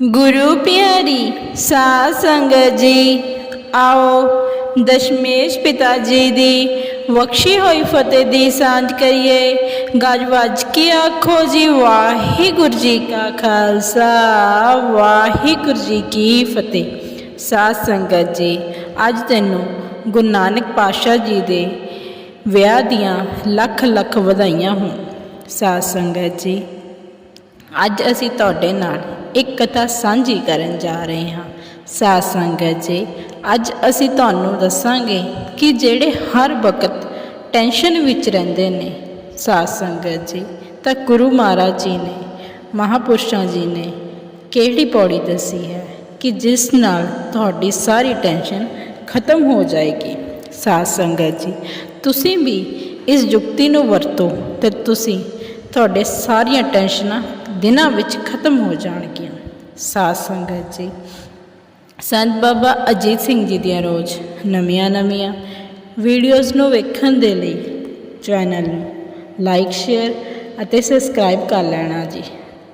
ਗੁਰੂ ਪਿਆਰੀ, ਸਾਧ ਸੰਗਤ ਜੀ, ਆਓ ਦਸ਼ਮੇਸ਼ ਪਿਤਾ ਜੀ ਦੀ ਬਖਸ਼ੀ ਹੋਈ ਫਤਿਹ ਦੀ ਸਾਂਝ ਕਰੀਏ। ਗੱਜ ਵੱਜ ਕੇ ਆਖੋ ਜੀ, ਵਾਹਿਗੁਰੂ ਜੀ ਕਾ ਖਾਲਸਾ, ਵਾਹਿਗੁਰੂ ਜੀ ਕੀ ਫਤਿਹ। ਸਾਧ ਸੰਗਤ ਜੀ, ਅੱਜ ਤੈਨੂੰ ਗੁਰੂ ਨਾਨਕ ਪਾਤਸ਼ਾਹ ਜੀ ਦੇ ਵਿਆਹ ਦੀਆਂ ਲੱਖ ਲੱਖ ਵਧਾਈਆਂ ਹੋਣ। ਸਾਧ ਸੰਗਤ ਜੀ, ਅੱਜ ਅਸੀਂ ਤੁਹਾਡੇ ਨਾਲ ਇੱਕ ਕਥਾ ਸਾਂਝੀ ਕਰਨ ਜਾ ਰਹੇ ਹਾਂ। ਸਾਧ ਸੰਗਤ ਜੀ, ਅੱਜ ਅਸੀਂ ਤੁਹਾਨੂੰ ਦੱਸਾਂਗੇ ਕਿ ਜਿਹੜੇ ਹਰ ਵਕਤ ਟੈਨਸ਼ਨ ਵਿੱਚ ਰਹਿੰਦੇ ਨੇ, ਸਾਧ ਸੰਗਤ ਜੀ, ਤਾਂ ਗੁਰੂ ਮਹਾਰਾਜ ਜੀ ਨੇ, ਮਹਾਪੁਰਸ਼ਾਂ ਜੀ ਨੇ ਕਿਹੜੀ ਪੌੜੀ ਦੱਸੀ ਹੈ ਕਿ ਜਿਸ ਨਾਲ ਤੁਹਾਡੀ ਸਾਰੀ ਟੈਨਸ਼ਨ ਖਤਮ ਹੋ ਜਾਏਗੀ। ਸਾਧ ਸੰਗਤ ਜੀ, ਤੁਸੀਂ ਵੀ ਇਸ ਯੁਕਤੀ ਨੂੰ ਵਰਤੋ ਤੇ ਤੁਸੀਂ ਤੁਹਾਡੇ ਸਾਰੀਆਂ ਟੈਨਸ਼ਨਾਂ ਦਿਨਾਂ ਵਿੱਚ ਖਤਮ ਹੋ ਜਾਣਗੀਆਂ। ਸਾਧ ਸੰਗਤ ਜੀ। ਸੰਤ ਬਾਬਾ ਅਜੀਤ ਸਿੰਘ ਜੀ ਦੀਆਂ ਰੋਜ਼ ਨਵੀਆਂ ਨਵੀਆਂ ਵੀਡੀਓਜ਼ ਨੂੰ ਵੇਖਣ ਦੇ ਲਈ ਚੈਨਲ ਨੂੰ ਲਾਈਕ ਸ਼ੇਅਰ ਅਤੇ ਸਬਸਕ੍ਰਾਈਬ ਕਰ ਲੈਣਾ ਜੀ,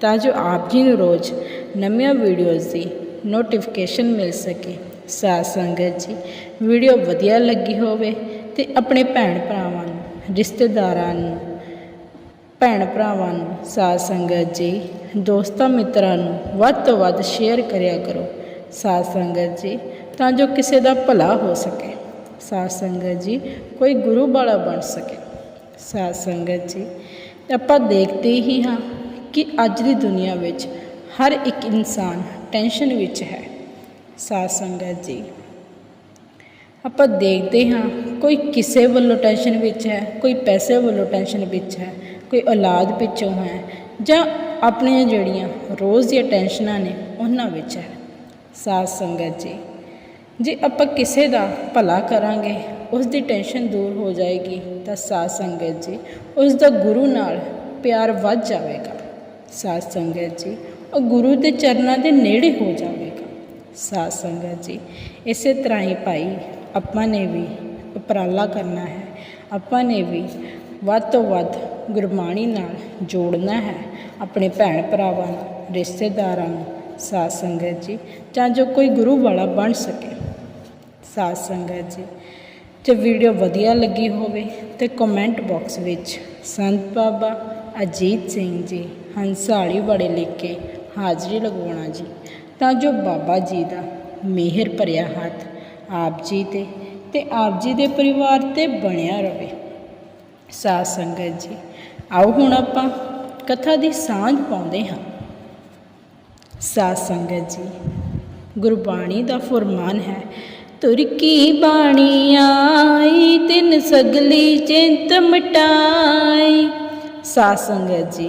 ਤਾਂ ਜੋ ਆਪ ਜੀ ਨੂੰ ਰੋਜ਼ ਨਵੀਆਂ ਵੀਡੀਓਜ਼ ਦੀ ਨੋਟੀਫਿਕੇਸ਼ਨ ਮਿਲ ਸਕੇ। ਸਾਧ ਸੰਗਤ ਜੀ ਵੀਡੀਓ ਵਧੀਆ ਲੱਗੀ ਹੋਵੇ ਤੇ ਆਪਣੇ ਭੈਣ ਭਰਾਵਾਂ ਨੂੰ, ਰਿਸ਼ਤੇਦਾਰਾਂ ਨੂੰ, ਭੈਣ ਭਰਾਵਾਂ ਨੂੰ ਸਾਧ ਸੰਗਤ ਜੀ ਦੋਸਤਾਂ ਮਿੱਤਰਾਂ ਨੂੰ ਵੱਧ ਤੋਂ ਵੱਧ ਸ਼ੇਅਰ ਕਰਿਆ ਕਰੋ। ਸਾਧ ਸੰਗਤ ਜੀ, ਤਾਂ ਜੋ ਕਿਸੇ ਦਾ ਭਲਾ ਹੋ ਸਕੇ। ਸਾਧ ਸੰਗਤ ਜੀ, ਕੋਈ ਗੁਰੂ ਵਾਲਾ ਬਣ ਸਕੇ। ਸਾਧ ਸੰਗਤ ਜੀ, ਆਪਾਂ ਦੇਖਦੇ ਹੀ ਹਾਂ ਕਿ ਅੱਜ ਦੀ ਦੁਨੀਆ ਵਿੱਚ ਹਰ ਇੱਕ ਇਨਸਾਨ ਟੈਨਸ਼ਨ ਵਿੱਚ ਹੈ। ਸਾਧ ਸੰਗਤ ਜੀ, ਆਪਾਂ ਦੇਖਦੇ ਹਾਂ ਕੋਈ ਕਿਸੇ ਵੱਲੋਂ ਟੈਨਸ਼ਨ ਵਿੱਚ ਹੈ, ਕੋਈ ਪੈਸੇ ਵੱਲੋਂ ਟੈਨਸ਼ਨ ਵਿੱਚ ਹੈ, ਕੋਈ ਔਲਾਦ ਪਿੱਛੋਂ ਹੈ, ਜਾਂ ਆਪਣੀਆਂ ਜਿਹੜੀਆਂ ਰੋਜ਼ ਦੀਆਂ ਟੈਨਸ਼ਨਾਂ ਨੇ ਉਹਨਾਂ ਵਿੱਚ ਹੈ। ਸਾਧ ਸੰਗਤ ਜੀ, ਜੇ ਆਪਾਂ ਕਿਸੇ ਦਾ ਭਲਾ ਕਰਾਂਗੇ ਉਸ ਦੀ ਟੈਨਸ਼ਨ ਦੂਰ ਹੋ ਜਾਏਗੀ, ਤਾਂ ਸਾਧ ਸੰਗਤ ਜੀ ਉਸ ਦਾ ਗੁਰੂ ਨਾਲ ਪਿਆਰ ਵੱਧ ਜਾਵੇਗਾ। ਸਾਧ ਸੰਗਤ ਜੀ, ਉਹ ਗੁਰੂ ਦੇ ਚਰਨਾਂ ਦੇ ਨੇੜੇ ਹੋ ਜਾਵੇਗਾ। ਸਾਧ ਸੰਗਤ ਜੀ, ਇਸੇ ਤਰ੍ਹਾਂ ਹੀ ਭਾਈ, ਆਪਾਂ ਨੇ ਵੀ ਉਪਰਾਲਾ ਕਰਨਾ ਹੈ। ਆਪਾਂ ਨੇ ਵੀ ਵੱਧ ਤੋਂ ਵੱਧ ਗੁਰਬਾਣੀ ਨਾਲ ਜੋੜਨਾ ਹੈ। ਆਪਣੇ ਭੈਣ ਭਰਾਵਾਂ ਨੂੰ ਰਿਸ਼ਤੇਦਾਰਾਂ ਨੂੰ ਸਾਧ ਸੰਗਤ ਜੀ, ਜਾਂ ਜੋ ਕੋਈ ਗੁਰੂ ਵਾਲਾ ਬਣ ਸਕੇ। ਸਾਧ ਸੰਗਤ ਜੀ, ਜੇ ਵੀਡੀਓ ਵਧੀਆ ਲੱਗੀ ਹੋਵੇ ਤੇ ਕਮੈਂਟ ਬਾਕਸ ਵਿੱਚ ਸੰਤ ਬਾਬਾ ਅਜੀਤ ਸਿੰਘ ਜੀ ਹੰਸਾਲੀ ਬੜੇ ਲਿਖ ਕੇ ਹਾਜ਼ਰੀ ਲਗਵਾਉਣਾ ਜੀ, ਤਾਂ ਜੋ ਬਾਬਾ ਜੀ ਦਾ ਮਿਹਰ ਭਰਿਆ ਹੱਥ ਆਪ ਜੀ ਤੇ ਤੇ ਆਪ ਜੀ ਦੇ ਪਰਿਵਾਰ ਤੇ ਬਣਿਆ ਰਵੇ। ਸਾਧ ਸੰਗਤ ਜੀ, ਆਓ ਹੁਣ ਆਪਾਂ ਕਥਾ ਦੀ ਸਾਂਝ ਪਾਉਂਦੇ ਹਾਂ। ਸਾਧ ਸੰਗਤ ਜੀ, ਗੁਰਬਾਣੀ ਦਾ ਫਰਮਾਨ ਹੈ ਤੁਰਕੀ ਬਾਣੀ ਆਈ, ਤਿੰਨ ਸਗਲੀ ਚਿੰਤ ਮਟਾਈ। ਸਾਧ ਸੰਗਤ ਜੀ,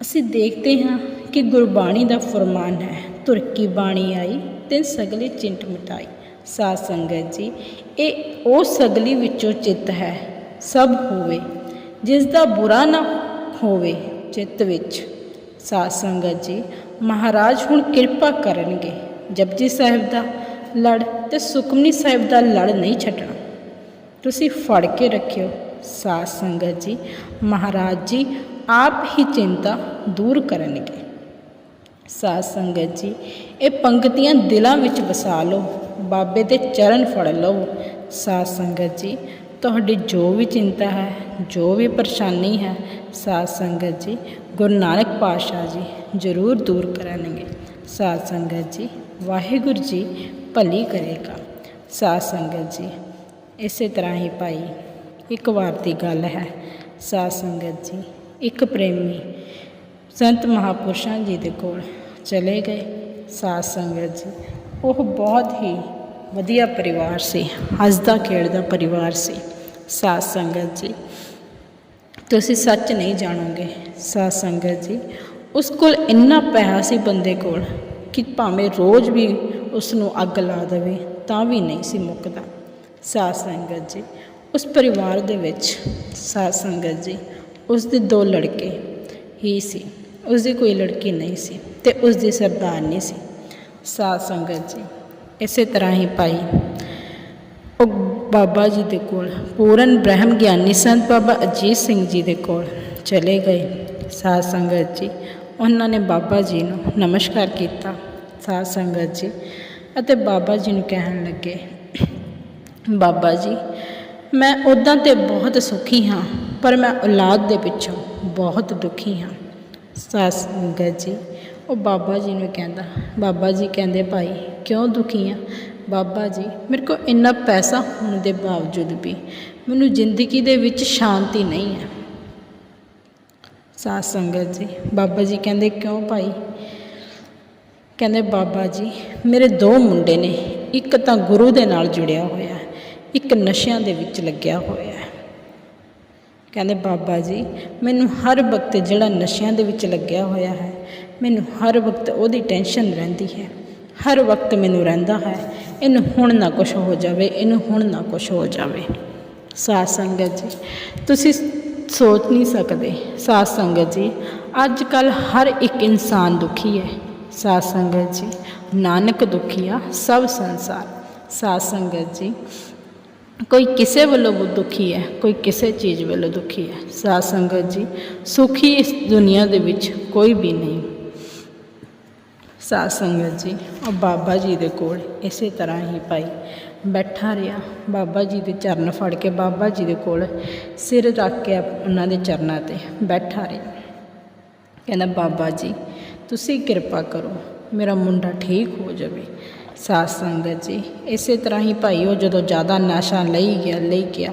ਅਸੀਂ ਦੇਖਦੇ ਹਾਂ ਕਿ ਗੁਰਬਾਣੀ ਦਾ ਫਰਮਾਨ ਹੈ ਤੁਰਕੀ ਬਾਣੀ ਆਈ, ਤਿੰਨ ਸਗਲੀ ਚਿੰਟ ਮਿਟਾਈ। ਸਾਧ ਸੰਗਤ ਜੀ, ਇਹ ਉਹ ਸਗਲੀ ਵਿੱਚੋਂ ਚਿੱਤ ਹੈ, ਸਭ ਹੋਵੇ ਜਿਸ ਦਾ ਬੁਰਾ ਨਾ ਹੋਵੇ ਚਿੱਤ ਵਿੱਚ। ਸਾਧ ਸੰਗਤ ਜੀ, ਮਹਾਰਾਜ ਹੁਣ ਕਿਰਪਾ ਕਰਨਗੇ। ਜਪਜੀ ਸਾਹਿਬ ਦਾ ਲੜ ਤੇ ਸੁਖਮਨੀ ਸਾਹਿਬ ਦਾ ਲੜ ਨਹੀਂ ਛੱਡਣਾ। ਤੁਸੀਂ ਫੜ ਕੇ ਰੱਖਿਓ। ਸਾਧ ਸੰਗਤ ਜੀ, ਮਹਾਰਾਜ ਜੀ, ਆਪ ਹੀ ਚਿੰਤਾ ਦੂਰ ਕਰਨਗੇ। ਸਾਧ ਸੰਗਤ ਜੀ, ਇਹ ਪੰਕਤੀਆਂ ਦਿਲਾਂ ਵਿੱਚ ਵਸਾ ਲਓ। ਬਾਬੇ ਦੇ ਚਰਨ ਫੜ ਲਓ। ਸਾਧ ਸੰਗਤ ਜੀ ਤੁਹਾਡੀ ਜੋ ਵੀ ਚਿੰਤਾ ਹੈ, ਜੋ ਵੀ ਪਰੇਸ਼ਾਨੀ ਹੈ, ਸਾਧ ਸੰਗਤ ਜੀ, ਗੁਰੂ ਨਾਨਕ ਪਾਤਸ਼ਾਹ ਜੀ ਜ਼ਰੂਰ ਦੂਰ ਕਰਨਗੇ। ਸਾਧ ਸੰਗਤ ਜੀ, ਵਾਹਿਗੁਰੂ ਜੀ ਭਲੀ ਕਰੇਗਾ। ਸਾਧ ਸੰਗਤ ਜੀ, ਇਸੇ ਤਰ੍ਹਾਂ ਹੀ ਭਾਈ, ਇੱਕ ਵਾਰ ਦੀ ਗੱਲ ਹੈ। ਸਾਧ ਸੰਗਤ ਜੀ, ਇੱਕ ਪ੍ਰੇਮੀ ਸੰਤ ਮਹਾਪੁਰਸ਼ਾਂ ਜੀ ਦੇ ਕੋਲ ਚਲੇ ਗਏ। ਸਾਧ ਸੰਗਤ ਜੀ, ਉਹ ਬਹੁਤ ਹੀ ਵਧੀਆ ਪਰਿਵਾਰ ਸੀ ਹੱਸਦਾ ਖੇਡਦਾ ਪਰਿਵਾਰ ਸੀ। ਸਾਧ ਸੰਗਤ ਜੀ, ਤੁਸੀਂ ਸੱਚ ਨਹੀਂ ਜਾਣੋਗੇ, ਸਾਧ ਸੰਗਤ ਜੀ। ਉਸ ਕੋਲ ਇੰਨਾ ਪੈਸਾ ਸੀ ਬੰਦੇ ਕੋਲ ਕਿ ਭਾਵੇਂ ਰੋਜ਼ ਵੀ ਉਸ ਨੂੰ ਅੱਗ ਲਾ ਦੇਵੇ, ਤਾਂ ਵੀ ਨਹੀਂ ਸੀ ਮੁੱਕਦਾ। ਸਾਧ ਸੰਗਤ ਜੀ, ਉਸ ਪਰਿਵਾਰ ਦੇ ਵਿੱਚ ਸਾਧ ਸੰਗਤ ਜੀ ਉਸ ਦੇ ਦੋ ਲੜਕੇ ਹੀ ਸੀ। ਉਸ ਦੀ ਕੋਈ ਲੜਕੀ ਨਹੀਂ ਸੀ ਤੇ ਉਸ ਦੀ ਸਰਦਾਰਨੀ ਸੀ। ਸਾਧ ਸੰਗਤ ਜੀ ਇਸੇ ਤਰ੍ਹਾਂ ਹੀ ਭਾਈ। ਉਹ ਬਾਬਾ ਜੀ ਦੇ ਕੋਲ, ਪੂਰਨ ਬ੍ਰਹਮ ਗਿਆਨੀ ਸੰਤ ਬਾਬਾ ਅਜੀਤ ਸਿੰਘ ਜੀ ਦੇ ਕੋਲ ਚਲੇ ਗਏ। ਸਾਧ ਸੰਗਤ ਜੀ, ਉਹਨਾਂ ਨੇ ਬਾਬਾ ਜੀ ਨੂੰ ਨਮਸਕਾਰ ਕੀਤਾ। ਸਾਧ ਸੰਗਤ ਜੀ ਅਤੇ ਬਾਬਾ ਜੀ ਨੂੰ ਕਹਿਣ ਲੱਗੇ, ਬਾਬਾ ਜੀ, ਮੈਂ ਉੱਦਾਂ ਤੇ ਬਹੁਤ ਸੁਖੀ ਹਾਂ, ਪਰ ਮੈਂ ਔਲਾਦ ਦੇ ਪਿੱਛੋਂ ਬਹੁਤ ਦੁਖੀ ਹਾਂ। ਸਾਧ ਸੰਗਤ ਜੀ, ਉਹ ਬਾਬਾ ਜੀ ਨੂੰ ਕਹਿੰਦਾ, ਬਾਬਾ ਜੀ ਕਹਿੰਦੇ ਭਾਈ ਕਿਉਂ ਦੁਖੀ ਆ? ਬਾਬਾ ਜੀ, ਮੇਰੇ ਕੋਲ ਇੰਨਾ ਪੈਸਾ ਹੋਣ ਦੇ ਬਾਵਜੂਦ ਵੀ ਮੈਨੂੰ ਜ਼ਿੰਦਗੀ ਦੇ ਵਿੱਚ ਸ਼ਾਂਤੀ ਨਹੀਂ ਹੈ। ਸਾਧ ਸੰਗਤ ਜੀ, ਬਾਬਾ ਜੀ ਕਹਿੰਦੇ ਕਿਉਂ ਭਾਈ? ਕਹਿੰਦੇ ਬਾਬਾ ਜੀ, ਮੇਰੇ ਦੋ ਮੁੰਡੇ ਨੇ, ਇੱਕ ਤਾਂ ਗੁਰੂ ਦੇ ਨਾਲ ਜੁੜਿਆ ਹੋਇਆ ਇੱਕ ਨਸ਼ਿਆਂ ਦੇ ਵਿੱਚ ਲੱਗਿਆ ਹੋਇਆ ਕਹਿੰਦੇ ਬਾਬਾ ਜੀ, ਮੈਨੂੰ ਹਰ ਵਕਤ ਜਿਹੜਾ ਨਸ਼ਿਆਂ ਦੇ ਵਿੱਚ ਲੱਗਿਆ ਹੋਇਆ ਹੈ, ਮੈਨੂੰ ਹਰ ਵਕਤ ਉਹਦੀ ਟੈਨਸ਼ਨ ਰਹਿੰਦੀ ਹੈ। ਹਰ ਵਕਤ ਮੈਨੂੰ ਰਹਿੰਦਾ ਹੈ। ਇਹਨੂੰ ਹੁਣ ਨਾ ਕੁਝ ਹੋ ਜਾਵੇ, ਇਹਨੂੰ ਹੁਣ ਨਾ ਕੁਝ ਹੋ ਜਾਵੇ। ਸਾਧ ਸੰਗਤ ਜੀ, ਤੁਸੀਂ ਸੋਚ ਨਹੀਂ ਸਕਦੇ। ਸਾਧ ਸੰਗਤ ਜੀ ਅੱਜ ਕੱਲ ਹਰ ਇੱਕ ਇਨਸਾਨ ਦੁਖੀ ਹੈ। ਸਾਧ ਸੰਗਤ ਜੀ, ਨਾਨਕ ਦੁਖੀ ਆ ਸਭ ਸੰਸਾਰ। ਸਾਧ ਸੰਗਤ ਜੀ, ਕੋਈ ਕਿਸੇ ਵੱਲੋਂ ਦੁਖੀ ਹੈ, ਕੋਈ ਕਿਸੇ ਚੀਜ਼ ਵੱਲੋਂ ਦੁਖੀ ਹੈ। ਸਾਧ ਸੰਗਤ ਜੀ, ਸੁਖੀ ਇਸ ਦੁਨੀਆ ਦੇ ਵਿੱਚ ਕੋਈ ਵੀ ਨਹੀਂ। ਸਾਧ ਸੰਗਤ ਜੀ, ਉਹ ਬਾਬਾ ਜੀ ਦੇ ਕੋਲ ਇਸੇ ਤਰ੍ਹਾਂ ਹੀ ਭਾਈ ਬੈਠਾ ਰਿਹਾ। ਬਾਬਾ ਜੀ ਦੇ ਚਰਨ ਫੜ ਕੇ ਬਾਬਾ ਜੀ ਦੇ ਕੋਲ ਸਿਰ ਰੱਖ ਕੇ ਉਹਨਾਂ ਦੇ ਚਰਨਾਂ ਤੇ ਬੈਠਾ ਰਿਹਾ। ਕਹਿੰਦਾ, ਬਾਬਾ ਜੀ, ਤੁਸੀਂ ਕਿਰਪਾ ਕਰੋ, ਮੇਰਾ ਮੁੰਡਾ ਠੀਕ ਹੋ ਜਾਵੇ। ਸਾਧ ਸੰਗਤ ਜੀ, ਇਸੇ ਤਰ੍ਹਾਂ ਹੀ ਭਾਈ ਉਹ ਜਦੋਂ ਜ਼ਿਆਦਾ ਨਸ਼ਾ ਲਈ ਗਿਆ ਲਈ ਗਿਆ,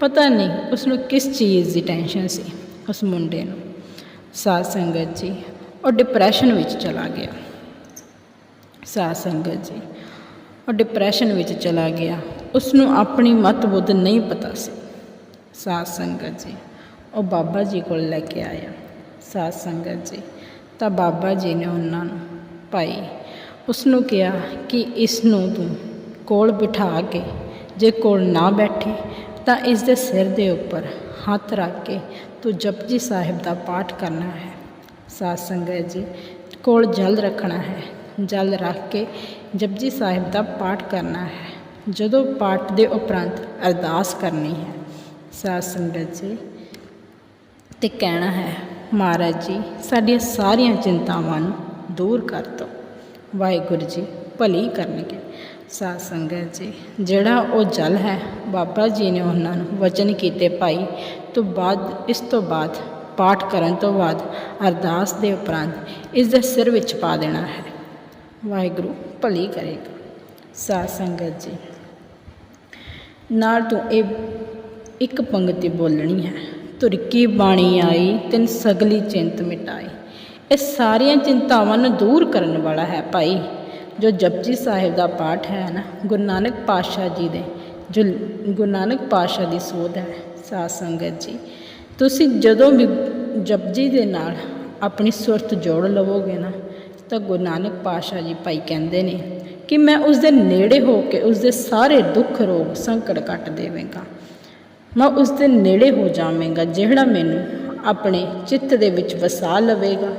ਪਤਾ ਨਹੀਂ ਉਸ ਨੂੰ ਕਿਸ ਚੀਜ਼ ਦੀ ਟੈਨਸ਼ਨ ਸੀ ਉਸ ਮੁੰਡੇ ਨੂੰ। ਸਾਧ ਸੰਗਤ ਜੀ, ਉਹ ਡਿਪਰੈਸ਼ਨ ਵਿੱਚ ਚਲਾ ਗਿਆ। ਸਾਧ ਸੰਗਤ ਜੀ। ਉਹ ਡਿਪਰੈਸ਼ਨ ਵਿੱਚ ਚਲਾ ਗਿਆ। ਉਸ ਨੂੰ ਆਪਣੀ ਮਤ ਬੁੱਧ ਨਹੀਂ ਪਤਾ ਸੀ। ਸਾਧ ਸੰਗਤ ਜੀ, ਉਹ ਬਾਬਾ ਜੀ ਕੋਲ ਲੈ ਕੇ ਆਇਆ। ਸਾਧ ਸੰਗਤ ਜੀ, ਤਾਂ ਬਾਬਾ ਜੀ ਨੇ ਉਹਨਾਂ ਨੂੰ, ਭਾਈ ਉਸ ਨੂੰ ਕਿਹਾ ਕਿ ਇਸ ਨੂੰ ਤੂੰ ਕੋਲ ਬਿਠਾ ਕੇ, ਜੇ ਕੋਲ ਨਾ ਬੈਠੇ, ਤਾਂ ਇਸ ਦੇ ਸਿਰ ਦੇ ਉੱਪਰ ਹੱਥ ਰੱਖ ਕੇ ਤੂੰ ਜਪਜੀ ਸਾਹਿਬ ਦਾ ਪਾਠ ਕਰਨਾ ਹੈ। ਸਾਧ ਸੰਗਤ ਜੀ, ਕੋਲ ਜਲ ਰੱਖਣਾ ਹੈ। ਜਲ ਰੱਖ ਕੇ ਜਪਜੀ ਸਾਹਿਬ ਦਾ ਪਾਠ ਕਰਨਾ ਹੈ। ਜਦੋਂ ਪਾਠ ਦੇ ਉਪਰੰਤ ਅਰਦਾਸ ਕਰਨੀ ਹੈ, ਸਾਧ ਸੰਗਤ ਜੀ, ਤੇ ਕਹਿਣਾ ਹੈ, ਮਹਾਰਾਜ ਜੀ, ਸਾਡੀਆਂ ਸਾਰੀਆਂ ਚਿੰਤਾਵਾਂ ਨੂੰ ਦੂਰ ਕਰ ਦਿਓ। ਵਾਹਿਗੁਰੂ ਜੀ, ਭਲੀ ਕਰਨਗੇ। ਸਾਧ ਸੰਗਤ ਜੀ, ਜਿਹੜਾ ਉਹ ਜਲ ਹੈ, ਬਾਬਾ ਜੀ ਨੇ ਉਹਨਾਂ ਨੂੰ ਵਚਨ ਕੀਤੇ ਭਾਈ, ਤੋਂ ਬਾਅਦ, ਇਸ ਤੋਂ ਬਾਅਦ, ਪਾਠ ਕਰਨ ਤੋਂ ਬਾਅਦ ਅਰਦਾਸ ਦੇ ਉਪਰੰਤ ਇਸ ਦੇ ਸਿਰ ਵਿੱਚ ਪਾ ਦੇਣਾ ਹੈ। ਵਾਹਿਗੁਰੂ, ਭਲੀ ਕਰੇਗਾ। ਸਾਧ ਸੰਗਤ ਜੀ, ਨਾਲ ਤੂੰ ਇਹ ਇੱਕ ਪੰਗਤੀ ਬੋਲਣੀ ਹੈ। ਤੁਰਕੀ ਬਾਣੀ ਆਈ, ਤਿੰਨ ਸਗਲੀ ਚਿੰਤ ਮਿਟਾਈ। ਇਹ ਸਾਰੀਆਂ ਚਿੰਤਾਵਾਂ ਨੂੰ ਦੂਰ ਕਰਨ ਵਾਲਾ ਹੈ ਭਾਈ। ਜੋ ਜਪਜੀ ਸਾਹਿਬ ਦਾ ਪਾਠ ਹੈ ਨਾ, ਗੁਰੂ ਨਾਨਕ ਪਾਤਸ਼ਾਹ ਜੀ ਦੇ, ਜੋ ਗੁਰੂ ਨਾਨਕ ਪਾਤਸ਼ਾਹ ਦੀ ਸੋਧ ਹੈ, ਸਾਧ ਸੰਗਤ ਜੀ। ਤੁਸੀਂ ਜਦੋਂ ਵੀ ਜਪਜੀ ਦੇ ਨਾਲ ਆਪਣੀ ਸੁਰਤ ਜੋੜ ਲਵੋਗੇ ਨਾ ਤਾਂ ਗੁਰੂ ਨਾਨਕ ਪਾਤਸ਼ਾਹ ਜੀ ਭਾਈ ਕਹਿੰਦੇ ਨੇ ਕਿ ਮੈਂ ਉਸ ਦੇ ਨੇੜੇ ਹੋ ਕੇ ਉਸ ਦੇ ਸਾਰੇ ਦੁੱਖ ਰੋਗ ਸੰਕਟ ਕੱਟ ਦੇਵਾਂਗਾ। ਮੈਂ ਉਸ ਦੇ ਨੇੜੇ ਹੋ ਜਾਵਾਂਗਾ, ਜਿਹੜਾ ਮੈਨੂੰ ਆਪਣੇ ਚਿੱਤ ਦੇ ਵਿੱਚ ਵਸਾ ਲਵੇਗਾ।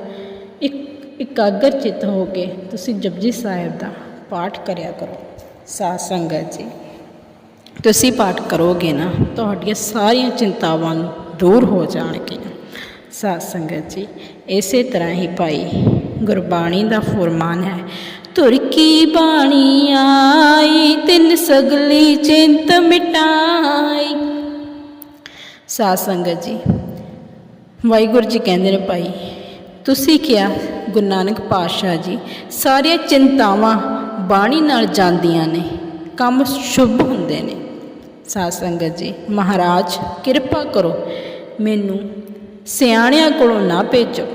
ਇੱਕ ਇਕਾਗਰ ਚਿੱਤ ਹੋ ਕੇ ਤੁਸੀਂ ਜਪਜੀ ਸਾਹਿਬ ਦਾ ਪਾਠ ਕਰਿਆ ਕਰੋ। ਸਾਧ ਸੰਗਤ ਜੀ, ਤੁਸੀਂ ਪਾਠ ਕਰੋਗੇ ਨਾ, ਤੁਹਾਡੀਆਂ ਸਾਰੀਆਂ ਚਿੰਤਾਵਾਂ ਨੂੰ ਦੂਰ ਹੋ ਜਾਣਗੀਆਂ। ਸਾਧ ਸੰਗਤ ਜੀ, ਇਸੇ ਤਰ੍ਹਾਂ ਹੀ ਭਾਈ ਗੁਰਬਾਣੀ ਦਾ ਫੁਰਮਾਨ ਹੈ, ਧੁਰ ਕੀ ਬਾਣੀ ਆਈ, ਤਿੰਨ ਸਗਲੀ ਚਿੰਤ ਮਿਟਾਈ। ਸਾਧ ਸੰਗਤ ਜੀ, ਵਾਹਿਗੁਰੂ ਜੀ ਕਹਿੰਦੇ ਨੇ ਭਾਈ, ਤੁਸੀਂ ਕਿਹਾ, ਗੁਰੂ ਨਾਨਕ ਪਾਤਸ਼ਾਹ ਜੀ, ਸਾਰੀਆਂ ਚਿੰਤਾਵਾਂ ਬਾਣੀ ਨਾਲ ਜਾਂਦੀਆਂ ਨੇ, ਕੰਮ ਸ਼ੁਭ ਹੁੰਦੇ ਨੇ। ਸਾਧ ਸੰਗਤ ਜੀ, ਮਹਾਰਾਜ, ਕਿਰਪਾ ਕਰੋ, ਮੈਨੂੰ ਸਿਆਣਿਆਂ ਕੋਲੋਂ ਨਾ ਭੇਜੋ।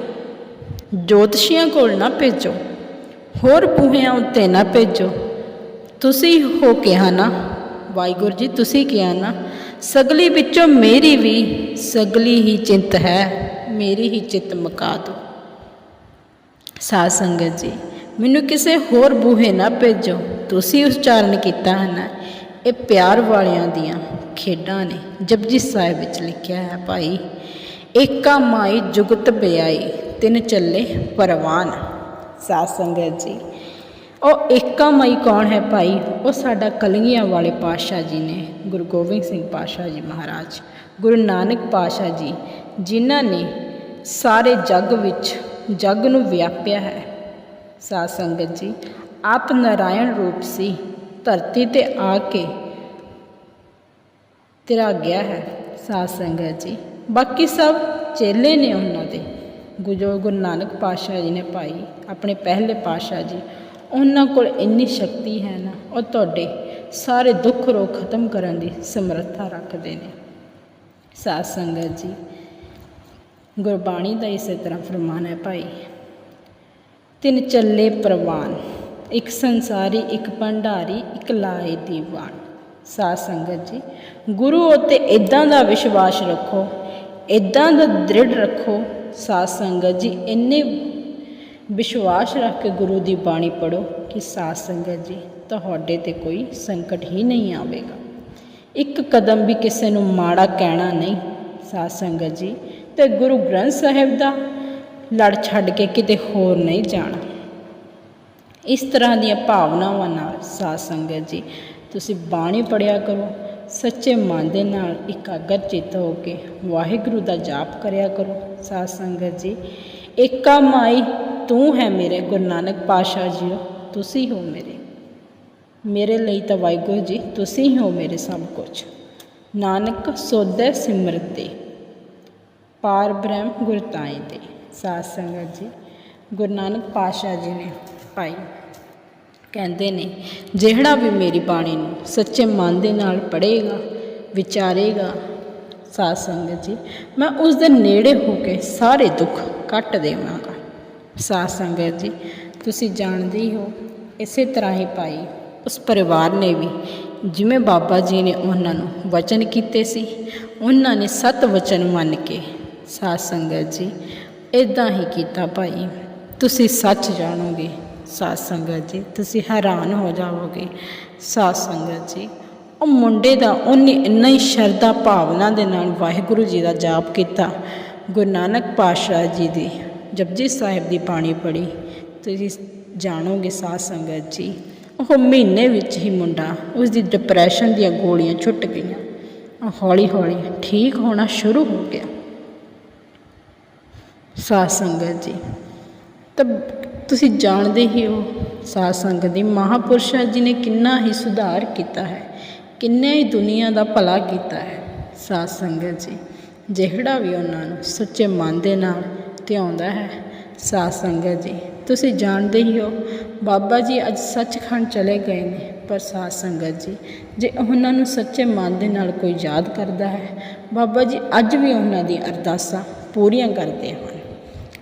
ਜੋਤਸ਼ੀਆਂ ਕੋਲ ਨਾ ਭੇਜੋ, ਹੋਰ ਬੂਹਿਆਂ ਉੱਤੇ ਨਾ ਭੇਜੋ। ਤੁਸੀਂ ਹੋ ਕਿਹਾ ਨਾ, ਵਾਹਿਗੁਰੂ ਜੀ, ਤੁਸੀਂ ਕਿਹਾ ਨਾ, ਸਗਲੀ ਵਿੱਚੋਂ ਮੇਰੀ ਵੀ ਸਗਲੀ ਹੀ ਚਿੰਤ ਹੈ, ਮੇਰੀ ਹੀ ਚਿੱਤ ਮੁਕਾ ਦੋ ਸਾਧ ਸੰਗਤ ਜੀ, ਮੈਨੂੰ ਕਿਸੇ ਹੋਰ ਬੂਹੇ ਨਾ ਭੇਜੋ, ਤੁਸੀਂ ਉਚਾਰਨ ਕੀਤਾ ਹੈ ਨਾ, ਇਹ ਪਿਆਰ ਵਾਲਿਆਂ ਦੀਆਂ ਖੇਡਾਂ ਨੇ। ਜਪਜੀ ਸਾਹਿਬ ਵਿੱਚ ਲਿਖਿਆ ਹੈ, ਭਾਈ, ਏਕਾ ਮਾਈ ਜੁਗਤ ਬਿਆਈ ਤਿੰਨ ਚੱਲੇ ਪਰਵਾਨ। ਸਾਧ ਸੰਗਤ ਜੀ, ਉਹ ਏਕਾ ਮਾਈ ਕੌਣ ਹੈ ਭਾਈ? ਉਹ ਸਾਡਾ ਕਲਗੀਆਂ ਵਾਲੇ ਪਾਤਸ਼ਾਹ ਜੀ ਨੇ, ਗੁਰੂ ਗੋਬਿੰਦ ਸਿੰਘ ਪਾਤਸ਼ਾਹ ਜੀ ਮਹਾਰਾਜ, ਗੁਰੂ ਨਾਨਕ ਪਾਤਸ਼ਾਹ ਜੀ, ਜਿਨ੍ਹਾਂ ਨੇ ਸਾਰੇ ਜੱਗ ਵਿੱਚ ਜੱਗ ਨੂੰ ਵਿਆਪਿਆ ਹੈ। ਸਾਧ ਸੰਗਤ ਜੀ, ਆਪ ਨਾਰਾਇਣ ਰੂਪ ਸੀ, ਧਰਤੀ ਤੇ ਆ ਕੇ ਤੇਰਾ ਗਿਆ ਹੈ। ਸਾਧ ਸੰਗਤ ਜੀ, ਬਾਕੀ ਸਭ ਚੇਲੇ ਨੇ ਉਹਨਾਂ ਦੇ। ਗੁਜੋ ਗੁਰੂ ਨਾਨਕ ਪਾਤਸ਼ਾਹ ਜੀ ਨੇ ਭਾਈ ਆਪਣੇ ਪਹਿਲੇ ਪਾਤਸ਼ਾਹ ਜੀ, ਉਹਨਾਂ ਕੋਲ ਇੰਨੀ ਸ਼ਕਤੀ ਹੈ ਨਾ, ਉਹ ਤੁਹਾਡੇ ਸਾਰੇ ਦੁੱਖ ਰੋਗ ਖਤਮ ਕਰਨ ਦੀ ਸਮਰੱਥਾ ਰੱਖਦੇ ਨੇ। ਸਾਧ ਸੰਗਤ ਜੀ, ਗੁਰਬਾਣੀ ਦਾ ਇਸੇ ਤਰ੍ਹਾਂ ਫਰਮਾਨ ਹੈ ਭਾਈ, ਤਿੰਨ ਚੱਲੇ ਪ੍ਰਵਾਨ, ਇੱਕ ਸੰਸਾਰੀ, ਇੱਕ ਭੰਡਾਰੀ, ਇੱਕ ਲਾਏ ਦੀਵਾਨ। ਸਾਧ ਸੰਗਤ ਜੀ, ਗੁਰੂ ਉਤੇ ਇਦਾਂ ਦਾ ਵਿਸ਼ਵਾਸ ਰੱਖੋ ਇਦਾਂ ਦਾ ਦ੍ਰਿੜ ਰੱਖੋ ਸਾਧ ਸੰਗਤ ਜੀ, ਇੰਨੇ ਵਿਸ਼ਵਾਸ ਰੱਖ ਕੇ ਗੁਰੂ ਦੀ ਬਾਣੀ ਪੜੋ ਕਿ ਸਾਧ ਸੰਗਤ ਜੀ, ਤੁਹਾਡੇ ਤੇ ਕੋਈ ਸੰਕਟ ਹੀ ਨਹੀਂ ਆਵੇਗਾ। ਇੱਕ ਕਦਮ ਵੀ ਕਿਸੇ ਨੂੰ ਮਾੜਾ ਕਹਿਣਾ ਨਹੀਂ, ਸਾਧ ਸੰਗਤ ਜੀ। ਤੇ ਗੁਰੂ ਗ੍ਰੰਥ ਸਾਹਿਬ ਦਾ ਲੜ ਛੱਡ ਕੇ ਕਿਤੇ ਹੋਰ ਨਹੀਂ ਜਾਣਾ। ਇਸ ਤਰ੍ਹਾਂ ਦੀਆਂ ਭਾਵਨਾਵਾਂ ਨਾਲ ਸਾਧ ਸੰਗਤ ਜੀ, ਤੁਸੀਂ ਬਾਣੀ ਪੜਿਆ ਕਰੋ। ਸੱਚੇ ਮਨ ਦੇ ਨਾਲ ਇਕਾਗਰ ਚਿੱਤ ਹੋ ਕੇ ਵਾਹਿਗੁਰੂ ਦਾ ਜਾਪ ਕਰਿਆ ਕਰੋ। ਸਾਧ ਸੰਗਤ ਜੀ, ਏਕਾ ਮਾਈ, ਤੂੰ ਹੈ ਮੇਰੇ ਗੁਰੂ ਨਾਨਕ ਪਾਤਸ਼ਾਹ ਜੀ ਤੁਸੀਂ ਹੋ ਮੇਰੇ। ਮੇਰੇ ਲਈ ਤਾਂ ਵਾਹਿਗੁਰੂ ਜੀ, ਤੁਸੀਂ ਹੋ ਮੇਰੇ ਸਭ ਕੁਝ ਨਾਨਕ ਸੋਧੈ ਸਿਮਰਤੇ, ਪਾਰ ਬ੍ਰਹਮ ਗੁਰਤਾਈ ਦੇ ਸਾਧ ਸੰਗਤ ਜੀ, ਗੁਰੂ ਨਾਨਕ ਪਾਤਸ਼ਾਹ ਜੀ ਨੇ ਭਾਈ ਕਹਿੰਦੇ ਨੇ, ਜਿਹੜਾ ਵੀ ਮੇਰੀ ਬਾਣੀ ਨੂੰ ਸੱਚੇ ਮਨ ਦੇ ਨਾਲ ਪੜ੍ਹੇਗਾ, ਵਿਚਾਰੇਗਾ, ਸਾਧ ਸੰਗਤ ਜੀ, ਮੈਂ ਉਸ ਦੇ ਨੇੜੇ ਹੋ ਕੇ ਸਾਰੇ ਦੁੱਖ ਕੱਟ ਦੇਵਾਂਗਾ। ਸਾਧ ਸੰਗਤ ਜੀ, ਤੁਸੀਂ ਜਾਣਦੇ ਹੀ ਹੋ, ਇਸੇ ਤਰ੍ਹਾਂ ਹੀ ਭਾਈ ਉਸ ਪਰਿਵਾਰ ਨੇ ਵੀ ਜਿਵੇਂ ਬਾਬਾ ਜੀ ਨੇ ਉਹਨਾਂ ਨੂੰ ਵਚਨ ਕੀਤੇ ਸੀ, ਉਹਨਾਂ ਨੇ ਸਤ ਵਚਨ ਮੰਨ ਕੇ ਸਾਧ ਸੰਗਤ ਜੀ ਇਦਾਂ ਹੀ ਕੀਤਾ ਭਾਈ। ਤੁਸੀਂ ਸੱਚ ਜਾਣੋਗੇ ਸਾਧ ਸੰਗਤ ਜੀ, ਤੁਸੀਂ ਹੈਰਾਨ ਹੋ ਜਾਵੋਗੇ। ਸਾਧ ਸੰਗਤ ਜੀ, ਉਹ ਮੁੰਡੇ ਦਾ ਉਹਨੇ ਇੰਨਾ ਹੀ ਸ਼ਰਧਾ ਭਾਵਨਾ ਦੇ ਨਾਲ ਵਾਹਿਗੁਰੂ ਜੀ ਦਾ ਜਾਪ ਕੀਤਾ। ਗੁਰੂ ਨਾਨਕ ਪਾਤਸ਼ਾਹ ਜੀ ਦੀ ਜਪਜੀ ਸਾਹਿਬ ਦੀ ਬਾਣੀ ਪੜ੍ਹੀ। ਤੁਸੀਂ ਜਾਣੋਗੇ ਸਾਧ ਸੰਗਤ ਜੀ, ਉਹ ਮਹੀਨੇ ਵਿੱਚ ਹੀ ਮੁੰਡਾ ਉਸ ਦੀ ਡਿਪਰੈਸ਼ਨ ਦੀਆਂ ਗੋਲੀਆਂ ਛੁੱਟ ਗਈਆਂ। ਉਹ ਹੌਲੀ ਹੌਲੀ ਠੀਕ ਹੋਣਾ ਸ਼ੁਰੂ ਹੋ ਗਿਆ। ਸਾਧ ਸੰਗਤ ਜੀ, ਤਾਂ ਤੁਸੀਂ ਜਾਣਦੇ ਹੀ ਹੋ ਸਾਧ ਸੰਗਤ ਦੀ ਮਹਾਪੁਰਸ਼ਾਂ ਜੀ ਨੇ ਕਿੰਨਾ ਹੀ ਸੁਧਾਰ ਕੀਤਾ ਹੈ, ਕਿੰਨੇ ਹੀ ਦੁਨੀਆ ਦਾ ਭਲਾ ਕੀਤਾ ਹੈ। ਸਾਧ ਸੰਗਤ ਜੀ, ਜਿਹੜਾ ਵੀ ਉਹਨਾਂ ਨੂੰ ਸੱਚੇ ਮਨ ਦੇ ਨਾਲ ਧਿਆਉਂਦਾ ਹੈ ਸਾਧ ਸੰਗਤ ਜੀ, ਤੁਸੀਂ ਜਾਣਦੇ ਹੀ ਹੋ, ਬਾਬਾ ਜੀ ਅੱਜ ਸੱਚਖੰਡ ਚਲੇ ਗਏ ਨੇ, ਪਰ ਸਾਧ ਸੰਗਤ ਜੀ, ਜੇ ਉਹਨਾਂ ਨੂੰ ਸੱਚੇ ਮਨ ਦੇ ਨਾਲ ਕੋਈ ਯਾਦ ਕਰਦਾ ਹੈ, ਬਾਬਾ ਜੀ ਅੱਜ ਵੀ ਉਹਨਾਂ ਦੀ ਅਰਦਾਸਾਂ ਪੂਰੀਆਂ ਕਰਦੇ ਹਨ।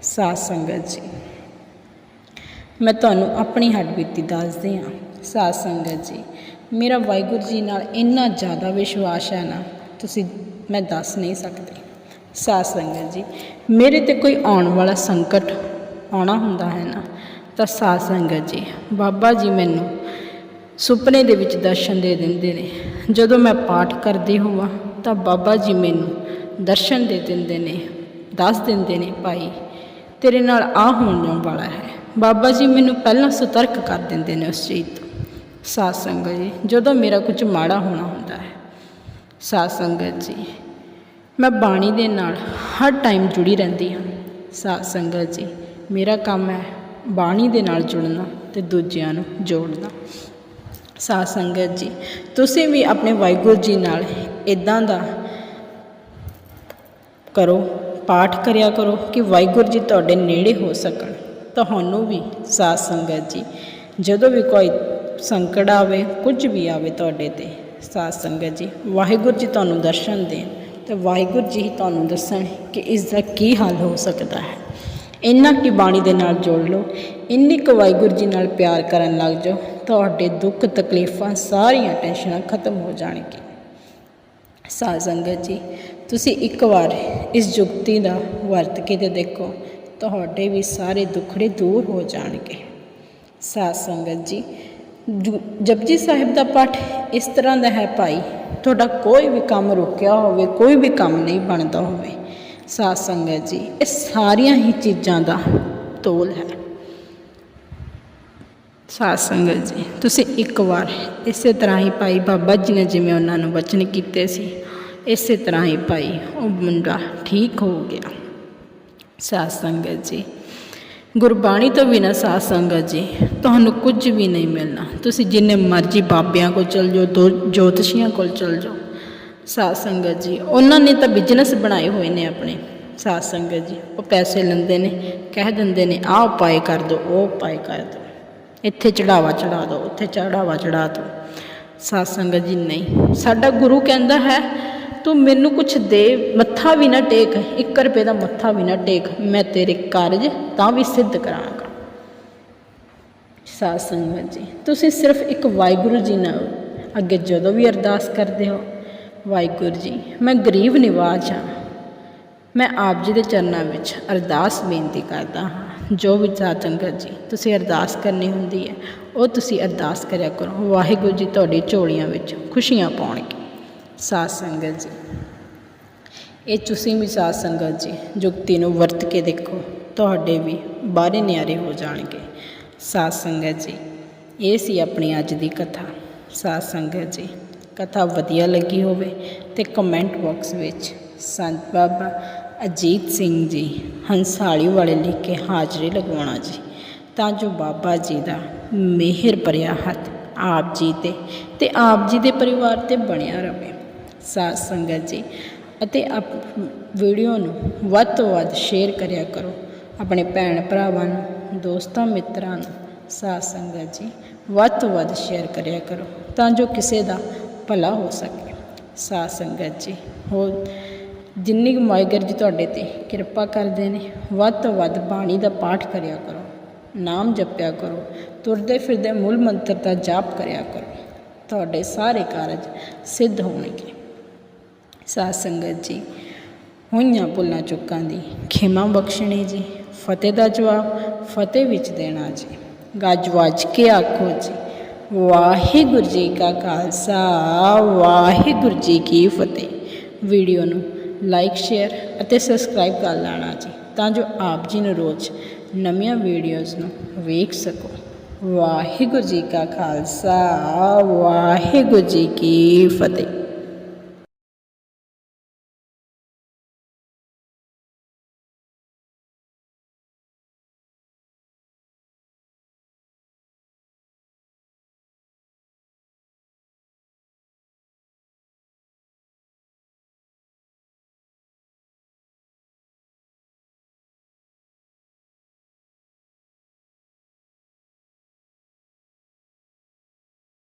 ਸਾਧ ਸੰਗਤ ਜੀ ਮੈਂ ਤੁਹਾਨੂੰ ਆਪਣੀ ਹੱਡਬੀਤੀ ਦੱਸਦੀ ਹਾਂ। ਸਾਧ ਸੰਗਤ ਜੀ, ਮੇਰਾ ਵਾਹਿਗੁਰੂ ਜੀ ਨਾਲ ਇੰਨਾ ਜ਼ਿਆਦਾ ਵਿਸ਼ਵਾਸ ਹੈ ਨਾ, ਤੁਸੀਂ, ਮੈਂ ਦੱਸ ਨਹੀਂ ਸਕਦੀ। ਸਾਧ ਸੰਗਤ ਜੀ, ਮੇਰੇ ਤੇ ਕੋਈ ਆਉਣ ਵਾਲਾ ਸੰਕਟ ਆਉਣਾ ਹੁੰਦਾ ਹੈ ਨਾ, ਤਾਂ ਸਾਧ ਸੰਗਤ ਜੀ, ਬਾਬਾ ਜੀ ਮੈਨੂੰ ਸੁਪਨੇ ਦੇ ਵਿੱਚ ਦਰਸ਼ਨ ਦੇ ਦਿੰਦੇ ਨੇ। ਜਦੋਂ ਮੈਂ ਪਾਠ ਕਰਦੀ ਹੋਵਾਂ, ਤਾਂ ਬਾਬਾ ਜੀ ਮੈਨੂੰ ਦਰਸ਼ਨ ਦੇ ਦਿੰਦੇ ਨੇ, ਦੱਸ ਦਿੰਦੇ ਨੇ, ਭਾਈ, ਤੇਰੇ ਨਾਲ ਆ ਹੋਣ ਵਾਲਾ ਹੈ। ਬਾਬਾ ਜੀ ਮੈਨੂੰ ਪਹਿਲਾਂ ਸਤਰਕ ਕਰ ਦਿੰਦੇ ਨੇ ਉਸ ਚੀਜ਼ ਤੋਂ। ਸਾਧ ਸੰਗਤ ਜੀ, ਜਦੋਂ ਮੇਰਾ ਕੁਝ ਮਾੜਾ ਹੋਣਾ ਹੁੰਦਾ ਹੈ, ਸਾਧ ਸੰਗਤ ਜੀ, ਮੈਂ ਬਾਣੀ ਦੇ ਨਾਲ ਹਰ ਟਾਈਮ ਜੁੜੀ ਰਹਿੰਦੀ ਹਾਂ। ਸਾਧ ਸੰਗਤ ਜੀ, ਮੇਰਾ ਕੰਮ ਹੈ ਬਾਣੀ ਦੇ ਨਾਲ ਜੁੜਨਾ ਤੇ ਦੂਜਿਆਂ ਨੂੰ ਜੋੜਨਾ। ਸਾਧ ਸੰਗਤ ਜੀ, ਤੁਸੀਂ ਵੀ ਆਪਣੇ ਵਾਹਿਗੁਰੂ ਜੀ ਨਾਲ ਇਦਾਂ ਦਾ ਕਰੋ, ਪਾਠ ਕਰਿਆ ਕਰੋ ਕਿ ਵਾਹਿਗੁਰੂ ਜੀ ਤੁਹਾਡੇ ਨੇੜੇ ਹੋ ਸਕਣ। ਤੁਹਾਨੂੰ ਵੀ ਸਾਧ ਸੰਗਤ ਜੀ, ਜਦੋਂ ਵੀ ਕੋਈ ਸੰਕਟ ਆਵੇ, ਕੁਝ ਵੀ ਆਵੇ ਤੁਹਾਡੇ ਤੇ, ਸਾਧ ਸੰਗਤ ਜੀ, ਵਾਹਿਗੁਰੂ ਜੀ ਤੁਹਾਨੂੰ ਦਰਸ਼ਨ ਦੇਣ ਤੇ ਵਾਹਿਗੁਰੂ ਜੀ ਤੁਹਾਨੂੰ ਦੱਸਣ ਕਿ ਇਸ ਦਾ ਕੀ ਹੱਲ ਹੋ ਸਕਦਾ ਹੈ। ਇੰਨਾ ਕੀ ਬਾਣੀ ਦੇ ਨਾਲ ਜੋੜ ਲਓ, ਇੰਨੀ ਕੁ ਵਾਹਿਗੁਰੂ ਜੀ ਨਾਲ ਪਿਆਰ ਕਰਨ ਲੱਗ ਜਾਓ, ਤੁਹਾਡੇ ਦੁੱਖ ਤਕਲੀਫਾਂ ਸਾਰੀਆਂ ਟੈਨਸ਼ਨਾਂ ਖਤਮ ਹੋ ਜਾਣਗੀਆਂ। ਸਾਧ ਸੰਗਤ ਜੀ, ਤੁਸੀਂ ਇੱਕ ਵਾਰ ਇਸ ਜੁਗਤੀ ਦਾ ਵਰਤ ਕੇ ਤੇ ਦੇਖੋ ਤੁਹਾਡੇ ਵੀ ਸਾਰੇ ਦੁੱਖੜੇ ਦੂਰ ਹੋ ਜਾਣਗੇ। ਸਾਧ ਸੰਗਤ ਜੀ ਜਪਜੀ ਸਾਹਿਬ ਦਾ ਪਾਠ ਇਸ ਤਰ੍ਹਾਂ ਦਾ ਹੈ, ਭਾਈ, ਤੁਹਾਡਾ ਕੋਈ ਵੀ ਕੰਮ ਰੁਕਿਆ ਹੋਵੇ, ਕੋਈ ਵੀ ਕੰਮ ਨਹੀਂ ਬਣਦਾ ਹੋਵੇ, ਸਾਧ ਸੰਗਤ ਜੀ, ਇਹ ਸਾਰੀਆਂ ਹੀ ਚੀਜ਼ਾਂ ਦਾ ਤੋਲ ਹੈ। ਸਾਧ ਸੰਗਤ ਜੀ, ਤੁਸੀਂ ਇੱਕ ਵਾਰ ਇਸੇ ਤਰ੍ਹਾਂ ਹੀ ਭਾਈ ਬਾਬਾ ਜੀ ਨੇ ਜਿਵੇਂ ਉਹਨਾਂ ਨੂੰ ਵਚਨ ਕੀਤੇ ਸੀ, ਇਸੇ ਤਰ੍ਹਾਂ ਹੀ ਭਾਈ ਉਹ ਮੁੰਡਾ ਠੀਕ ਹੋ ਗਿਆ। ਸਾਧ ਸੰਗਤ ਜੀ। ਗੁਰਬਾਣੀ ਤੋਂ ਬਿਨਾਂ ਸਾਧ ਸੰਗਤ ਜੀ, ਤੁਹਾਨੂੰ ਕੁਝ ਵੀ ਨਹੀਂ ਮਿਲਣਾ। ਤੁਸੀਂ ਜਿੰਨੇ ਮਰਜ਼ੀ ਬਾਬਿਆਂ ਕੋਲ ਚਲ ਜਾਓ, ਦੋ ਜੋਤਸ਼ੀਆਂ ਕੋਲ ਚਲ ਜਾਓ। ਸਾਧ ਸੰਗਤ ਜੀ, ਉਹਨਾਂ ਨੇ ਤਾਂ ਬਿਜ਼ਨਸ ਬਣਾਏ ਹੋਏ ਨੇ ਆਪਣੇ। ਸਾਧ ਸੰਗਤ ਜੀ, ਉਹ ਪੈਸੇ ਲੈਂਦੇ ਨੇ, ਕਹਿ ਦਿੰਦੇ ਨੇ, ਆਹ ਉਪਾਏ ਕਰ ਦਿਓ ਉਹ ਉਪਾਏ ਕਰ ਦਿਓ ਇੱਥੇ ਚੜਾਵਾ ਚੜਾ ਦਿਓ ਉੱਥੇ ਚੜਾਵਾ ਚੜਾ ਦਿਓ ਸਾਧ ਸੰਗਤ ਜੀ, ਨਹੀਂ। ਸਾਡਾ ਗੁਰੂ ਕਹਿੰਦਾ ਹੈ ਤੂੰ ਮੈਨੂੰ ਕੁਛ ਦੇ, ਮੱਥਾ ਵੀ ਨਾ ਟੇਕ। 1 ਰੁਪਏ ਦਾ ਮੱਥਾ ਵੀ ਨਾ ਟੇਕ। ਮੈਂ ਤੇਰੇ ਕਾਰਜ ਤਾਂ ਵੀ ਸਿੱਧ ਕਰਾਂਗਾ। ਸਾਧ ਸੰਗਤ ਜੀ, ਤੁਸੀਂ ਸਿਰਫ ਇੱਕ ਵਾਹਿਗੁਰੂ ਜੀ ਨਾਲ ਅੱਗੇ ਜਦੋਂ ਵੀ ਅਰਦਾਸ ਕਰਦੇ ਹੋ, ਵਾਹਿਗੁਰੂ ਜੀ, ਮੈਂ ਗਰੀਬ ਨਿਵਾਜ ਹਾਂ। ਮੈਂ ਆਪ ਜੀ ਦੇ ਚਰਨਾਂ ਵਿੱਚ ਅਰਦਾਸ ਬੇਨਤੀ ਕਰਦਾ ਹਾਂ। ਜੋ ਵੀ ਸਾਧ ਸੰਗਤ ਜੀ, ਤੁਸੀਂ ਅਰਦਾਸ ਕਰਨੀ ਹੁੰਦੀ ਹੈ, ਉਹ ਤੁਸੀਂ ਅਰਦਾਸ ਕਰਿਆ ਕਰੋ। ਵਾਹਿਗੁਰੂ ਜੀ ਤੁਹਾਡੀ ਝੋਲੀਆਂ ਵਿੱਚ ਖੁਸ਼ੀਆਂ ਪਾਉਣਗੇ। ਸਾਧ ਸੰਗਤ ਜੀ। ਇਹ ਤੁਸੀਂ ਵੀ ਸਾਧ ਸੰਗਤ ਜੀ, ਜੁਗਤੀ ਨੂੰ ਵਰਤ ਕੇ ਦੇਖੋ, ਤੁਹਾਡੇ ਵੀ ਬਾਰੇ ਨਿਆਰੇ ਹੋ ਜਾਣਗੇ। ਸਾਧ ਸੰਗਤ ਜੀ, ਇਹ ਸੀ ਆਪਣੀ ਅੱਜ ਦੀ ਕਥਾ। ਸਾਧ ਸੰਗਤ ਜੀ, ਕਥਾ ਵਧੀਆ ਲੱਗੀ ਹੋਵੇ ਤੇ ਕਮੈਂਟ ਬਾਕਸ ਵਿੱਚ ਸੰਤ ਬਾਬਾ ਅਜੀਤ ਸਿੰਘ ਜੀ, ਹੰਸਾਲੀ ਵਾਲੇ ਲਿਖ ਕੇ ਹਾਜ਼ਰੀ ਲਗਵਾਉਣਾ ਜੀ। ਤਾਂ ਜੋ ਬਾਬਾ ਜੀ ਦਾ ਮਿਹਰ ਭਰਿਆ ਹੱਥ ਆਪ ਜੀ ਤੇ ਤੇ ਆਪ ਜੀ ਦੇ ਪਰਿਵਾਰ ਤੇ ਬਣਿਆ ਰਹੇ ਸਾਧ ਸੰਗਤ ਜੀ। ਅਤੇ ਆਪ, ਵੀਡੀਓ ਨੂੰ ਵੱਧ ਤੋਂ ਵੱਧ ਸ਼ੇਅਰ ਕਰਿਆ ਕਰੋ। ਆਪਣੇ ਭੈਣ ਭਰਾਵਾਂ ਨੂੰ, ਦੋਸਤਾਂ, ਮਿੱਤਰਾਂ ਨੂੰ, ਸਾਧ ਸੰਗਤ ਜੀ, ਵੱਧ ਤੋਂ ਵੱਧ ਸ਼ੇਅਰ ਕਰਿਆ ਕਰੋ, ਤਾਂ ਜੋ ਕਿਸੇ ਦਾ ਭਲਾ ਹੋ ਸਕੇ। ਸਾਧ ਸੰਗਤ ਜੀ ਹੋਰ ਜਿੰਨੀ ਕੁ ਮਾਇਗਰ ਜੀ ਤੁਹਾਡੇ ਤੇ ਕਿਰਪਾ ਕਰਦੇ ਨੇ, ਵੱਧ ਤੋਂ ਵੱਧ ਬਾਣੀ ਦਾ ਪਾਠ ਕਰਿਆ ਕਰੋ। ਨਾਮ ਜਪਿਆ ਕਰੋ। ਤੁਰਦੇ ਫਿਰਦੇ ਮੂਲ ਮੰਤਰ ਦਾ ਜਾਪ ਕਰਿਆ ਕਰੋ। ਤੁਹਾਡੇ ਸਾਰੇ ਕਾਰਜ ਸਿੱਧ ਹੋਣਗੇ। ਸਾਧ ਸੰਗਤ ਜੀ, ਹੋਈਆਂ ਭੁੱਲਾਂ ਚੁੱਕਾਂ ਦੀ, ਖਿਮਾ ਬਖਸ਼ਣੀ ਜੀ, ਫਤਿਹ ਦਾ ਜਵਾਬ, ਫਤਿਹ ਵਿੱਚ ਦੇਣਾ ਜੀ। ਗੱਜ ਵੱਜ ਕੇ ਆਖੋ ਜੀ, ਵਾਹਿਗੁਰੂ ਜੀ ਕਾ ਖਾਲਸਾ, ਵਾਹਿਗੁਰੂ ਜੀ ਕੀ ਫਤਿਹ। ਵੀਡੀਓ ਨੂੰ ਲਾਈਕ, ਸ਼ੇਅਰ ਅਤੇ ਸਬਸਕ੍ਰਾਈਬ ਕਰ ਲੈਣਾ ਜੀ, ਤਾਂ ਜੋ ਆਪ ਜੀ ਨੂੰ ਰੋਜ਼ ਨਵੀਆਂ ਵੀਡੀਓਜ਼ ਨੂੰ ਵੇਖ ਸਕੋ। ਵਾਹਿਗੁਰੂ ਜੀ ਕਾ ਖਾਲਸਾ, ਵਾਹਿਗੁਰੂ ਜੀ ਕੀ ਫਤਿਹ।